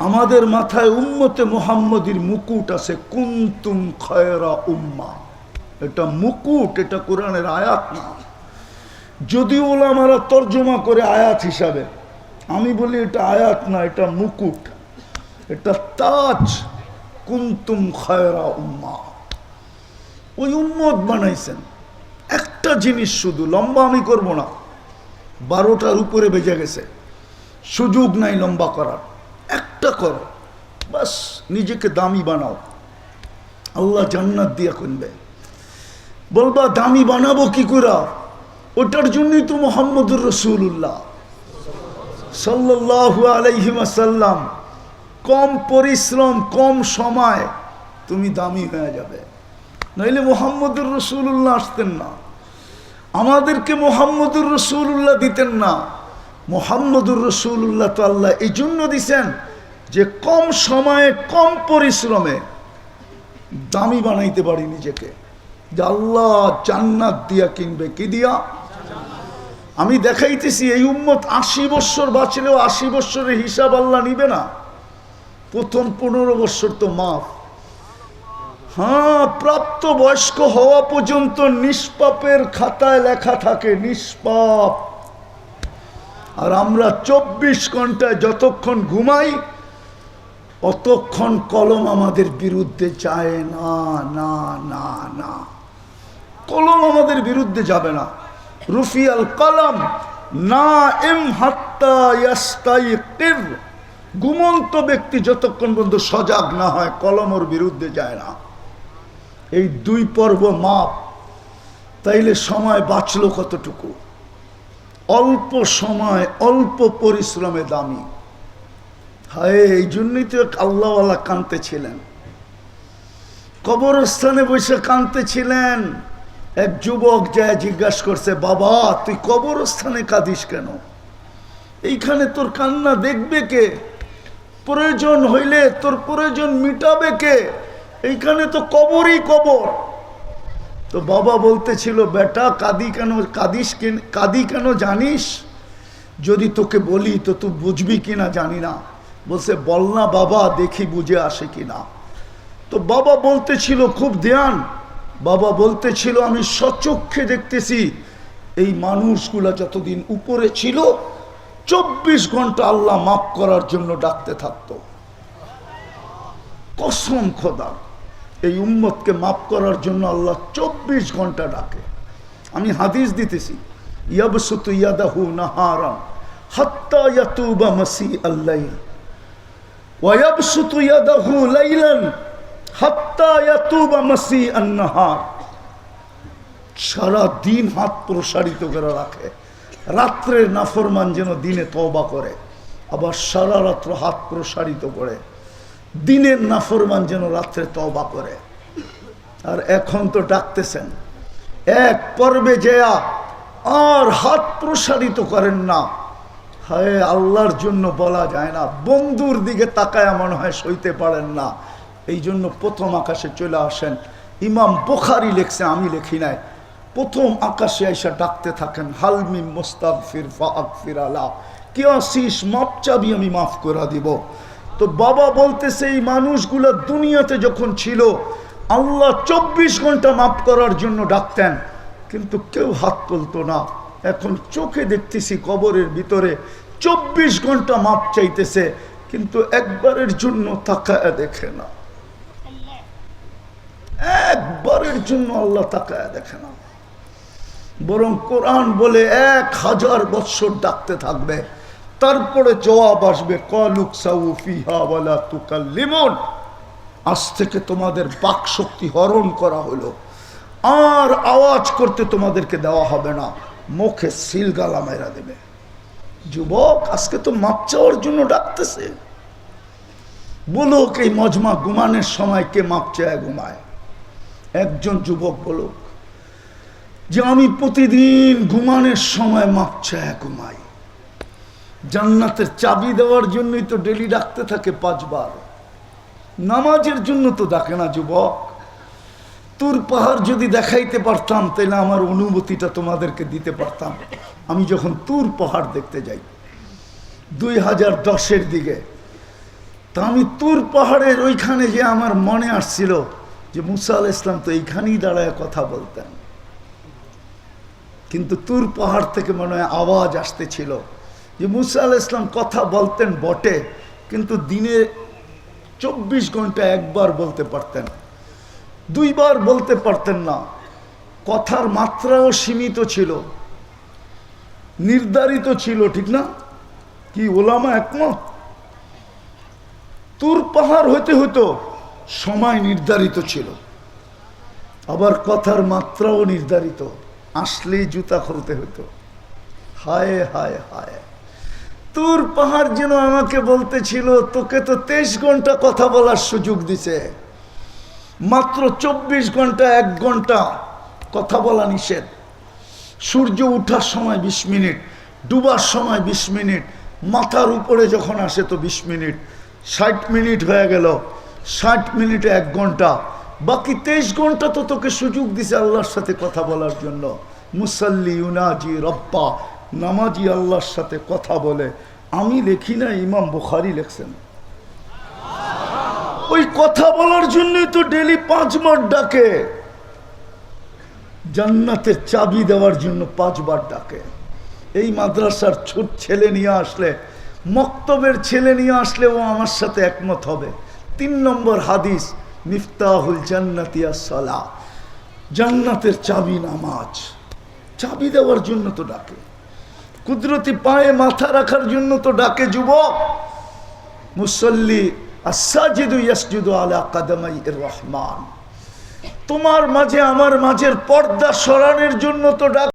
আমাদের মাথায় উম্মতে মোহাম্মদীর মুকুট আছে, কুন্তুম খয়রা উম্মা। এটা মুকুট, এটা কোরআনের আয়াত না। যদিও ওলামারা তর্জমা করে আয়াত হিসাবে, আমি বলি এটা আয়াত না, এটা মুকুট। এটা তাজ, কুন্তুম খয়রা উম্মা। ওই উম্মত বানাইছেন। একটা জিনিস শুধু, লম্বা আমি করব না। বারোটার উপরে বেজে গেছে। সুযোগ নাই লম্বা করার। একটা করো। বাস, নিজেকে দামি বানাও। আল্লাহ জান্নাত দিয়ে করবে বলবা, দামি বানাবো কি করে ওটার জন্যই তো মোহাম্মদুর রসুল্লাহ সাল্লাহু আলাইহিমাসাল্লাম কম পরিশ্রম, কম সময় তুমি দামি হয়ে যাবে। নইলে মোহাম্মদুর রসুল্লাহ আসতেন না। আমাদেরকে মোহাম্মদুর রসুল্লাহ দিতেন না। মোহাম্মদুর রসুল্লাহ তো আল্লাহ এই জন্য দিছেন যে কম সময়ে, কম পরিশ্রমে দামি বানাইতে পারি নিজেকে। যে আল্লাহ জান্নাত দিয়া কিনবে, কি দিয়া? আমি দেখাইতেছি এই উম্মত আশি বৎসর বাঁচলেও আশি বৎসরের হিসাব আল্লাহ নিবে না। প্রথম পনেরো বৎসর তো মাফ। হ্যাঁ প্রাপ্ত বয়স্ক হওয়া পর্যন্ত নিষ্পাপের খাতায় লেখা থাকে, নিষ্পাপ। আর আমরা চব্বিশ ঘন্টায় যতক্ষণ ঘুমাই অতক্ষণ কলম আমাদের বিরুদ্ধে যায় না না না না। কলম আমাদের বিরুদ্ধে যাবে না। রুফিয়াল কলম, না এম হাত্তা ইয়াস্তাইকির। ঘুমন্ত ব্যক্তি যতক্ষণ পর্যন্ত সজাগ না হয়, কলম ওর বিরুদ্ধে যায় না। এই দুই পর্ব মাপ, তাইলে সময় বাঁচলো কতটুকু? অল্প সময়, অল্প পরিশ্রমে দামি। হায়, এই জন্যই তো আল্লাহওয়ালা কানতে ছিলেন কবরস্থানে বসে কানতে ছিলেন এক যুবক যায় জিজ্ঞাসা করছে, বাবা, তুই কবরস্থানে কাঁদিস কেন? এইখানে তোর কান্না দেখবে কে? প্রয়োজন হইলে তোর প্রয়োজন মিটাবে কে? এইখানে তো কবরই কবর। তো বাবা বলতেছিল, বেটা, কাদি কেন, কাদিস কেন, কাদি কেন জানিস? যদি তোকে বলি, তো তুই বুঝবি কিনা জানি না। বলছে, বল না বাবা, দেখি বুঝে আসে কিনা। তো বাবা বলতেছিল, খুব ধ্যান। বাবা বলতেছিল, আমি সচক্ষে দেখতেছি, এই মানুষগুলা যতদিন উপরে ছিল, চব্বিশ ঘণ্টা আল্লাহ মাফ করার জন্য ডাকতে থাকতো। কসম খোদা, এই উম্মতকে মাফ করার জন্য আল্লাহ চব্বিশ ঘণ্টা ডাকে। আমি হাদিস দিতেছি, ইয়াবসুত ইয়াদাহু নাহারান হাত্তা ইয়াতুবা মাসি আল্লাইল ওয়ায়াবসুত ইয়াদাহু লাইলান হাত্তা ইয়াতুবা মাসি আন-নাহার সারা দিন হাত প্রসারিত করে রাখে। রাত্রের নাফরমান যেন দিনে তওবা করে, আবার সারা রাত্র হাত প্রসারিত করে। দিনের নাফরমান যেন রাত্রে তওবা করে। আর এখন তো ডাকতেছেন, এক পর্বে যেয়া আর হাত প্রসারিত করেন না। হায় আল্লাহর জন্য বলা যায় না। বন্ধুর দিকে তাকায় মনে হয় সইতে পারেন না। এই জন্য প্রথম আকাশে চলে আসেন। ইমাম বোখারি লেখছে, আমি লেখি নাই। প্রথম আকাশে এসে ডাকতে থাকেন হালমি মোস্তাক ফির ফাক ফির আলা। কি আসিস মাপ চাবি আমি মাফ করে দিব। তো বাবা বলতেছে, এই মানুষগুলো দুনিয়াতে যখন ছিল, আল্লাহ চব্বিশ ঘণ্টা মাফ করার জন্য ডাকতেন, কিন্তু কেউ হাত তুলতো না। এখন চোখে দেখতেছি কবরের ভিতরে চব্বিশ ঘণ্টা মাপ চাইতেছে, কিন্তু একবারের জন্য তাকায় দেখে না। একবারের জন্য আল্লাহ তাকায় দেখে না। বরং কোরআন বলে এক হাজার বৎসর ডাকতে থাকবে, তারপরে জবাব আসবে, কলুক সাউফিহাওয়ালা লিমন আজ থেকে তোমাদের বাক শক্তি হরণ করা হলো। আর আওয়াজ করতে তোমাদেরকে দেওয়া হবে না। মুখে সিলগালা মেরা দেবে। যুবক, আজকে তো মাপ চাওয়ার জন্য ডাকতেছে। বলুক, এই মজমা ঘুমানোর সময় কে মাপ চায়, ঘুমায়। একজন যুবক বলুক, যে আমি প্রতিদিন ঘুমানোর সময় মাপ চায়, ঘুমাই। জান্নাতের চাবি দেওয়ার জন্যই তো ডেলি ডাকতে থাকে পাঁচবার। নামাজের জন্য তো ডাকে না যুবক। তুর পাহাড় যদি দেখাইতে পারতাম তাহলে আমার অনুভূতিটা তোমাদেরকে দিতে পারতাম। আমি যখন তুর পাহাড় দেখতে যাই, দুই হাজার দশের দিকে, তা আমি তুর পাহাড়ের ওইখানে যে আমার মনে আসছিল যে মুসা আল ইসলাম তো এইখানেই দাঁড়ায় কথা বলতেন। কিন্তু তুর পাহাড় থেকে মনে হয় আওয়াজ আসতেছিল যে মুসা আল ইসলাম কথা বলতেন বটে, কিন্তু দিনে চব্বিশ ঘণ্টা একবার বলতে পারতেন। দুইবার বলতে পারতেন না। কথার মাত্রাও সীমিত ছিল। নির্ধারিত ছিল, ঠিক না? কি ওলামা একমত? তুর পাহাড় হইতে হতো সময় নির্ধারিত ছিল। আবার কথার মাত্রাও নির্ধারিত। আসলেই জুতা খুলতে হতো হায় হায় হায়। তুর পাহাড় যেন আমাকে বলতেছিল, তোকে তো তেইশ ঘণ্টা কথা বলার সুযোগ দিছে। মাত্র চব্বিশ ঘণ্টা, এক ঘণ্টা কথা বলা নিষেধ। সূর্য উঠার সময় বিশ মিনিট, ডুবার সময় বিশ মিনিট, মাথার উপরে যখন আসে তো বিশ মিনিট, ষাট মিনিট হয়ে গেল, ষাট মিনিটে এক ঘণ্টা, বাকি তেইশ ঘণ্টা তো তোকে সুযোগ দিছে আল্লাহর সাথে কথা বলার জন্য। মুসাল্লি, ইউনাজি, রব্বা, নামাজি আল্লাহর সাথে কথা বলে। আমি লিখি না, ইমাম বুখারি লেখছেন। ওই কথা বলার জন্যই তো ডেলি পাঁচবার ডাকে। জান্নাতের চাবি দেওয়ার জন্য পাঁচবার ডাকে। এই মাদ্রাসার ছোট ছেলে নিয়ে আসলে, মক্তবের ছেলে নিয়ে আসলে ও আমার সাথে একমত হবে। তিন নম্বর হাদিস, মিফতাহুল জান্নাতিয়া সালা জান্নাতের চাবি নামাজ। চাবি দেওয়ার জন্য তো ডাকে। কুদরতি পায়ে মাথা রাখার জন্য তো ডাকে যুবক। মুসল্লি আসাজিদু ইয়াসজুদু আলা কাদামাই রহমান। তোমার মাঝে আমার মাঝের পর্দা সরানোর জন্য তো ডাক